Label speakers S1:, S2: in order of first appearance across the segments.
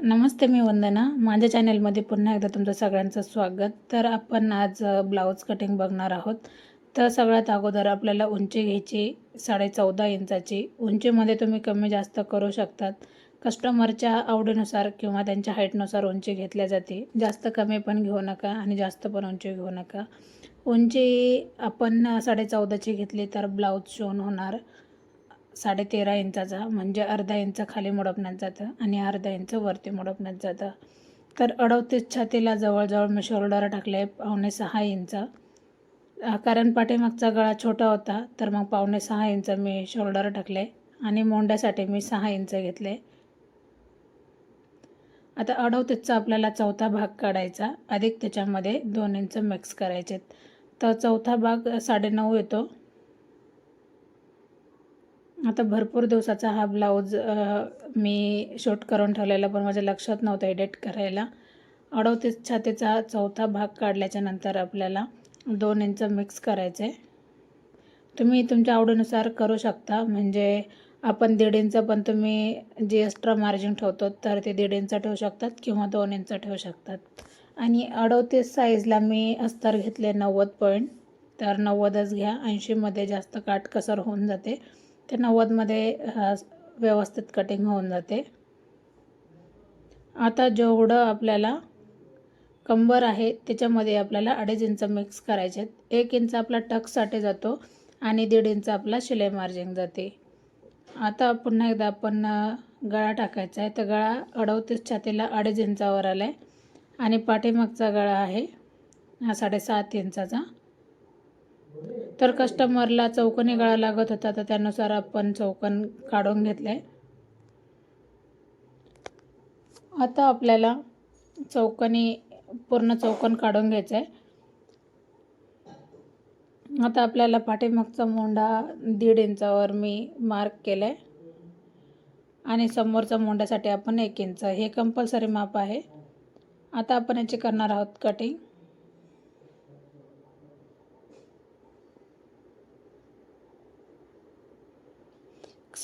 S1: नमस्ते मी वंदना. माझ्या चॅनलमध्ये पुन्हा एकदा तुमचं सगळ्यांचं स्वागत. तर आपण आज ब्लाऊज कटिंग बघणार आहोत. तर सगळ्यात अगोदर आपल्याला उंची घ्यायची साडे चौदा इंचाची. उंचीमध्ये तुम्ही कमी जास्त करू शकतात. कस्टमरच्या आवडीनुसार किंवा त्यांच्या हाईटनुसार उंची घेतल्या जाते. जास्त कमी पण घेऊ नका आणि जास्त पण उंची घेऊ नका. उंची आपण साडे चौदाची घेतली तर ब्लाऊज शिवून होणार. साडेतेरा इंचाचा म्हणजे अर्धा इंच खाली मोडपण्यात जातं आणि अर्धा इंच वरती मोडपण्यात जातं. तर अडवतीस छातीला जवळजवळ मी शोल्डर टाकले पावणे सहा इंच. कारण पाठीमागचा गळा छोटा होता तर मग पावणे सहा इंच मी शोल्डर टाकले आणि मोंड्यासाठी मी सहा इंच घेतले. आता अडवतीसचा आपल्याला चौथा भाग काढायचा अधिक त्याच्यामध्ये दोन इंच मिक्स करायचे तर चौथा भाग साडेनऊ येतो. आता भरपूर दिवसाचा हा ब्लाऊज मी शूट करून ठेवलेला पण माझ्या लक्षात नव्हतं एडिट करायला. अडवतीस छातीचा चौथा भाग काढल्याच्या नंतर आपल्याला दोन इंच मिक्स करायचे तुम्ही तुमच्या आवडीनुसार करू शकता म्हणजे आपण दीड इंच पण तुम्ही जे एक्स्ट्रा मार्जिन ठेवतो तर ते दीड इंच ठेवू शकतात किंवा दोन इंच ठेवू शकतात. आणि अडवतीस साईजला मी अस्तर घेतले नव्वद पॉईंट तर नव्वदच घ्या. ऐंशीमध्ये जास्त काटकसर होऊन जाते. ते नव्वदमध्ये व्यवस्थित कटिंग होऊन जाते. आता जेवढं आपल्याला कंबर आहे त्याच्यामध्ये आपल्याला अडीच इंच मिक्स करायचे आहेत. एक इंच आपला टकसाठी जातो आणि दीड इंच आपला शिलाई मार्जिंग जाते. आता पुन्हा एकदा आपण गळा टाकायचा आहे. तर गळा अडवतीस छातीला अडीच इंचावर आला आहे आणि पाठीमागचा गळा आहे हा साडेसात इंचाचा. तर कस्टमरला चौकनी गळा लागत होता तर त्यानुसार आपण चौकन काढून घेतलं आहे आता आपल्याला चौकनी पूर्ण चौकन काढून घ्यायचं आहे आता आपल्याला पाठीमागचा मोंढा दीड इंचावर मी मार्क केला आहे आणि समोरचा मोंढ्यासाठी आपण एक इंच. हे कंपल्सरी माप आहे. आता आपण याची करणार आहोत कटिंग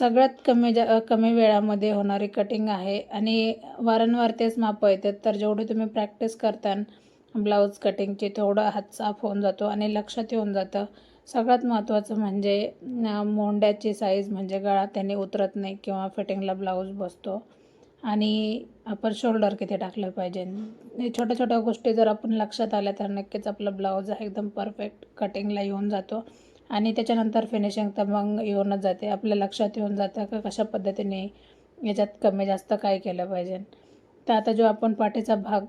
S1: सगळ्यात कमी जा कमी वेळामध्ये होणारी कटिंग आहे. आणि वारंवार तेच मापं येतात. तर जेवढी तुम्ही प्रॅक्टिस करता ब्लाऊज कटिंगची थोडं हात साफ होऊन जातो आणि लक्षात येऊन जातं. सगळ्यात महत्त्वाचं म्हणजे मोंड्याची साईज म्हणजे गळा त्याने उतरत नाही किंवा फिटिंगला ब्लाऊज बसतो. आणि आपण शोल्डर किती टाकलं पाहिजे? छोट्या छोट्या गोष्टी जर आपण लक्षात आल्या तर नक्कीच आपला ब्लाऊज हा एकदम परफेक्ट कटिंगला येऊन जातो. आणि त्याच्यानंतर फिनिशिंग तर मग येऊनच जाते. आपल्या लक्षात येऊन जातं का कशा पद्धतीने याच्यात कमी जास्त काय केलं पाहिजे. तर आता जो आपण पाठीचा भाग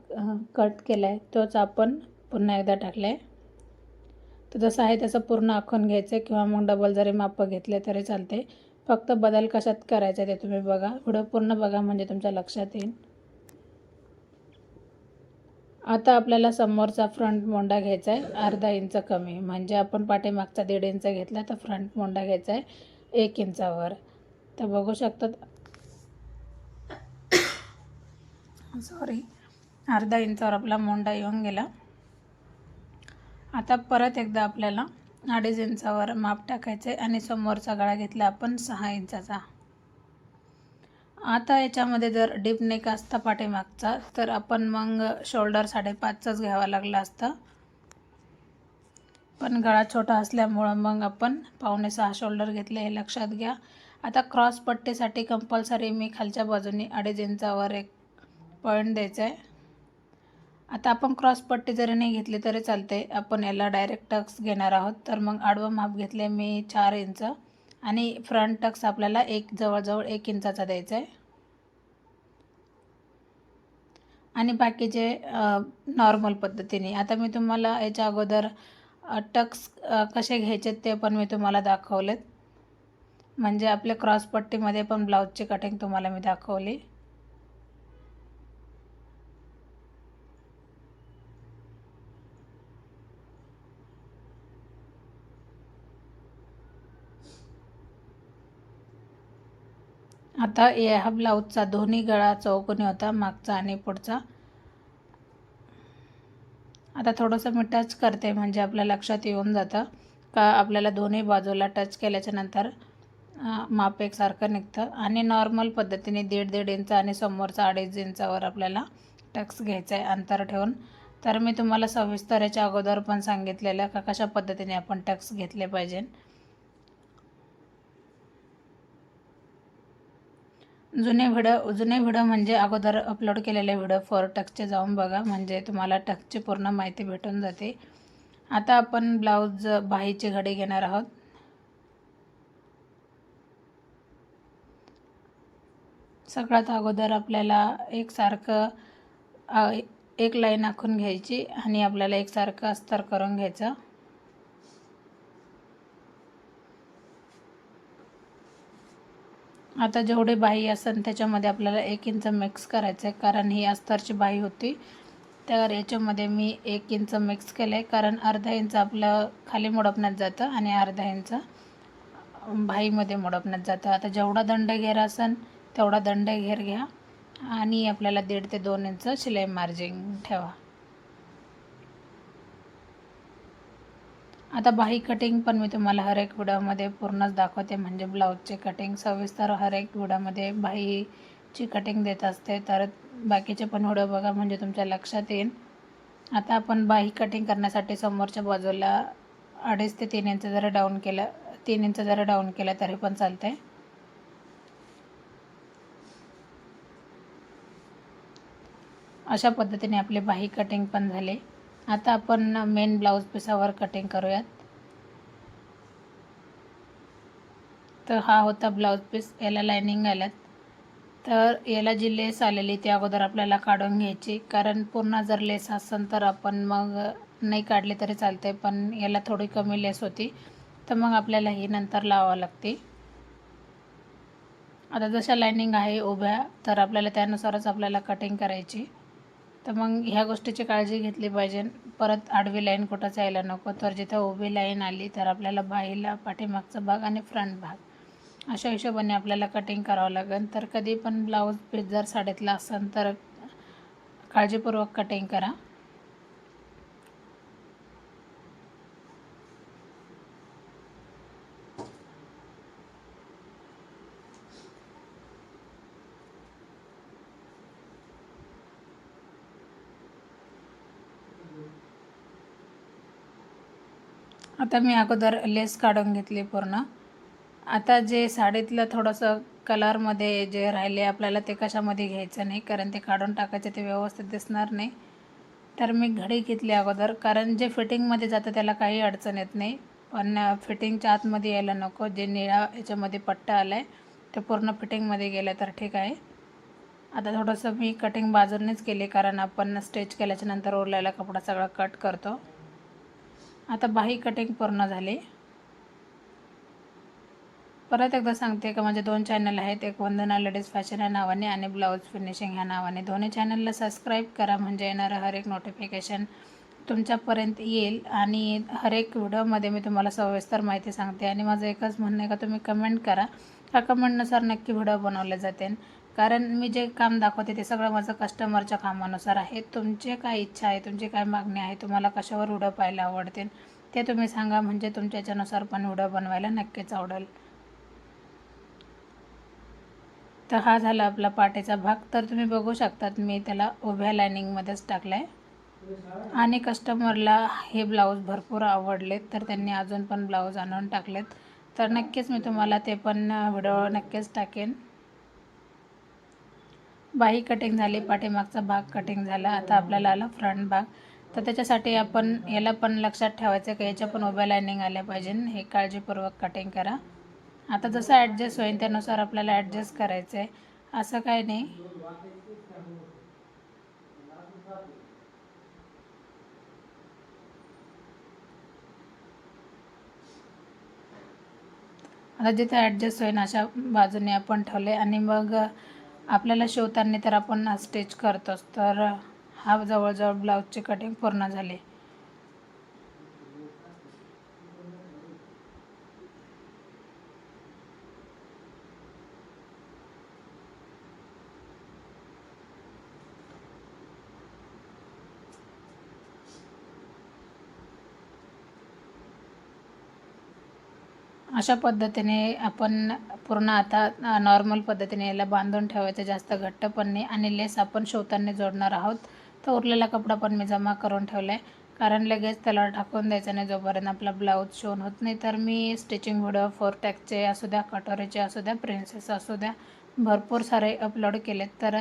S1: कट केला आहे तोच आपण पुन्हा एकदा टाकला आहे तर जसं आहे तसं पूर्ण आखून घ्यायचं किंवा मग डबल जरी मापं घेतले तरी चालते फक्त बदल कशात करायचा ते तुम्ही बघा. व्हिडिओ पूर्ण बघा म्हणजे तुमच्या लक्षात येईल. आता आपल्याला समोरचा फ्रंट मोंडा घ्यायचा आहे. अर्धा इंच कमी. म्हणजे आपण पाठीमागचा दीड इंच घेतला तर फ्रंट मोंडा घ्यायचा आहे. एक इंचावर तर बघू शकतात. सॉरी अर्धा इंचावर आपला मोंडा येऊन गेला. आता परत एकदा आपल्याला अडीच इंचावर माप टाकायचं आहे आणि समोरचा गळा घेतला आपण सहा इंचाचा आता याच्यामध्ये जर डीप नेक असता पाठीमागचा तर आपण मग शोल्डर साडेपाचचाच घ्यावा लागला असता. पण गळा छोटा असल्यामुळं मग आपण पावणे सहा शोल्डर घेतले हे लक्षात घ्या. आता क्रॉस पट्टीसाठी कंपल्सरी मी खालच्या बाजूने अडीच इंचावर एक पॉईंट द्यायचा आहे आता आपण क्रॉस पट्टी जरी नाही घेतली तरी चालते. आपण याला डायरेक्ट टक्स घेणार आहोत. तर मग आडवं माप घेतले मी चार इंच. आणि फ्रंट टक्स आपल्याला एक जवळजवळ एक इंचाचा द्यायचा आहे आणि बाकीचे नॉर्मल पद्धतीने. आता मी तुम्हाला याच्या अगोदर टक्स कसे घ्यायचे ते पण मी तुम्हाला दाखवलेत. म्हणजे आपल्या क्रॉसपट्टीमध्ये पण ब्लाऊजची कटिंग तुम्हाला मी दाखवली. आता या ब्लाऊजचा दोन्ही गळा चौकोनी होता मागचा आणि पुढचा. आता थोडंसं मी टच करते म्हणजे आपल्या लक्षात येऊन जातं का आपल्याला दोन्ही बाजूला टच केल्याच्यानंतर माप एकसारखं निघतं. आणि नॉर्मल पद्धतीने दीड दीड इंच आणि समोरचा अडीच इंचावर आपल्याला टक्स घ्यायचा आहे अंतर ठेवून. तर मी तुम्हाला सविस्तर याच्या अगोदर पण सांगितलेलं का कशा पद्धतीने आपण टक्स घेतले पाहिजे. जुने व्हिडिओ जुने व्हिडिओ म्हणजे अगोदर अपलोड केलेले व्हिडिओ फॉर टक्सचे जाऊन बघा. म्हणजे तुम्हाला टक्सची पूर्ण माहिती भेटून जाते. आता आपण ब्लाऊज बाहीची घडी घेणार आहोत. सगळ्यात अगोदर आपल्याला एकसारखं एक लाईन आखून घ्यायची आणि आपल्याला एकसारखं अस्तर करून घ्यायचं. आता जेवढी बाही असेल त्याच्यामध्ये आपल्याला एक इंच मिक्स करायचं आहे कारण ही अस्तरची बाही होती. तर याच्यामध्ये मी एक इंच मिक्स केलं आहे कारण अर्धा इंच आपलं खाली मुडपण्यात जातं आणि अर्धा इंच बाहीमध्ये मुडपण्यात जातं. आता जेवढा दंड घेर असेल तेवढा दंड घेर घ्या. आणि आपल्याला दीड ते दोन इंच शिलाई मार्जिन ठेवा. आता बाही कटिंग पण मी तुम्हाला हर एक व्हिडिओमध्ये पूर्णच दाखवते. म्हणजे ब्लाऊजचे कटिंग सविस्तर हर एक व्हिडिओमध्ये बाहीची कटिंग देत असते. तर बाकीचे पण व्हिडिओ बघा म्हणजे तुमच्या लक्षात येईल. आता आपण बाही कटिंग करण्यासाठी समोरच्या बाजूला अडीच ते तीन इंच जर डाऊन केलं तीन इंच जर डाऊन केलं तरी पण चालते अशा पद्धतीने आपले बाही कटिंग पण झाले. आता आपण मेन ब्लाऊज पिसावर कटिंग करूयात. तर हा होता ब्लाऊज पीस याला लायनिंग आल्यात. तर याला जी लेस आलेली ती अगोदर आपल्याला काढून घ्यायची. कारण पूर्ण जर लेस असेल तर आपण मग नाही काढली तरी चालते पण याला थोडी कमी लेस होती. तर मग आपल्याला ही नंतर लावावं लागते. आता जशा लायनिंग आहे उभ्या तर आपल्याला त्यानुसारच आपल्याला कटिंग करायची. तर मग ह्या गोष्टीची काळजी घेतली पाहिजे. परत आडवी लाईन कुठं जायला नको. तर जिथं उभी लाईन आली तर आपल्याला बाईला पाठीमागचा भाग आणि फ्रंट भाग. अशा हिशोबाने आपल्याला कटिंग करावं लागेल. तर कधी पण ब्लाऊज पीस जर साडीतला असेल तर काळजीपूर्वक कटिंग करा. आता मी अगोदर लेस काढून घेतली पूर्ण. आता जे साडीतलं थोडंसं कलरमध्ये जे राहिले आपल्याला ते कशामध्ये घ्यायचं नाही कारण ते काढून टाकायचे ते व्यवस्थित दिसणार नाही. तर मी घडी घेतली अगोदर कारण जे फिटिंगमध्ये जातं त्याला काही अडचण येत नाही. पण फिटिंगच्या आतमध्ये यायला नको जे निळा याच्यामध्ये पट्टा आला आहे ते पूर्ण फिटिंगमध्ये गेलं तर ठीक आहे. आता थोडंसं मी कटिंग बाजूनेच केली कारण आपण स्टेच केल्याच्यानंतर उरलेला कपडा सगळा कट करतो. आता बाही कटिंग पूर्ण झाली. परत एकदा सांगते का माझे दोन चॅनल आहेत. एक वंदना लेडीज फॅशन या नावाने आणि ब्लाऊज फिनिशिंग ह्या नावाने. दोन्ही चॅनलला सबस्क्राईब करा म्हणजे येणारं हर एक नोटिफिकेशन तुमच्यापर्यंत येईल. आणि हर एक व्हिडिओमध्ये मी तुम्हाला सविस्तर माहिती सांगते. आणि माझं एकच म्हणणं आहे का तुम्ही कमेंट करा. त्या कमेंटनुसार नक्की व्हिडिओ बनवले जाते कारण मी जे काम दाखवते ते सगळं माझं कस्टमरच्या कामानुसार आहे. तुमचे काय इच्छा आहे तुमची काय मागणी आहे तुम्हाला कशावर व्हिडिओ पाहायला आवडतील ते तुम्ही सांगा. म्हणजे तुमच्या याच्यानुसार पण व्हिडिओ बनवायला नक्कीच आवडेल. तर हा झाला आपला पाटेचा भाग. तर तुम्ही बघू शकतात मी त्याला उभ्या लायनिंगमध्येच टाकला आहे आणि कस्टमरला हे ब्लाऊज भरपूर आवडलेत तर त्यांनी अजून पण ब्लाऊज आणून टाकलेत. तर नक्कीच मी तुम्हाला ते पण व्हिडिओ नक्कीच टाकेन. बाही कटिंग झाली पाठीमागचा भाग कटिंग झाला आता आपल्याला आला फ्रंट भाग. तर त्याच्यासाठी आपण याला पण लक्षात ठेवायचं की याच्या पण उभ्या लाईनिंग आल्या पाहिजे. हे काळजीपूर्वक कटिंग करा. आता जसं ॲडजस्ट होईल त्यानुसार आपल्याला ॲडजस्ट करायचं आहे असं काय नाही. आता जिथे ॲडजस्ट होईल अशा बाजूने आपण ठेवले. आणि मग आपल्याला शिवताना तर आपण स्टिच करतोच तर हा जवळजवळ ब्लाऊजची कटिंग पूर्ण झाली. अशा पद्धतीने आपण पूर्ण आता नॉर्मल पद्धतीने याला बांधून ठेवायचं जास्त घट्ट पण नाही आणि लेस आपण शोतांनी जोडणार आहोत. तर उरलेला कपडा पण मी जमा करून ठेवला आहे कारण लगेच त्याला टाकून द्यायचं नाही जोपर्यंत आपला ब्लाऊज शिवून होत नाही. तर मी स्टिचिंग व्हिडिओ फोर टॅकचे असू द्या कटोरीचे असू द्या प्रिन्सेस असू द्या भरपूर सारे अपलोड केलेत. तर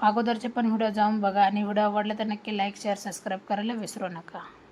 S1: अगोदरचे पण व्हिडिओ जाऊन बघा आणि व्हिडिओ आवडले तर नक्की लाईक शेअर सबस्क्राईब करायला विसरू नका.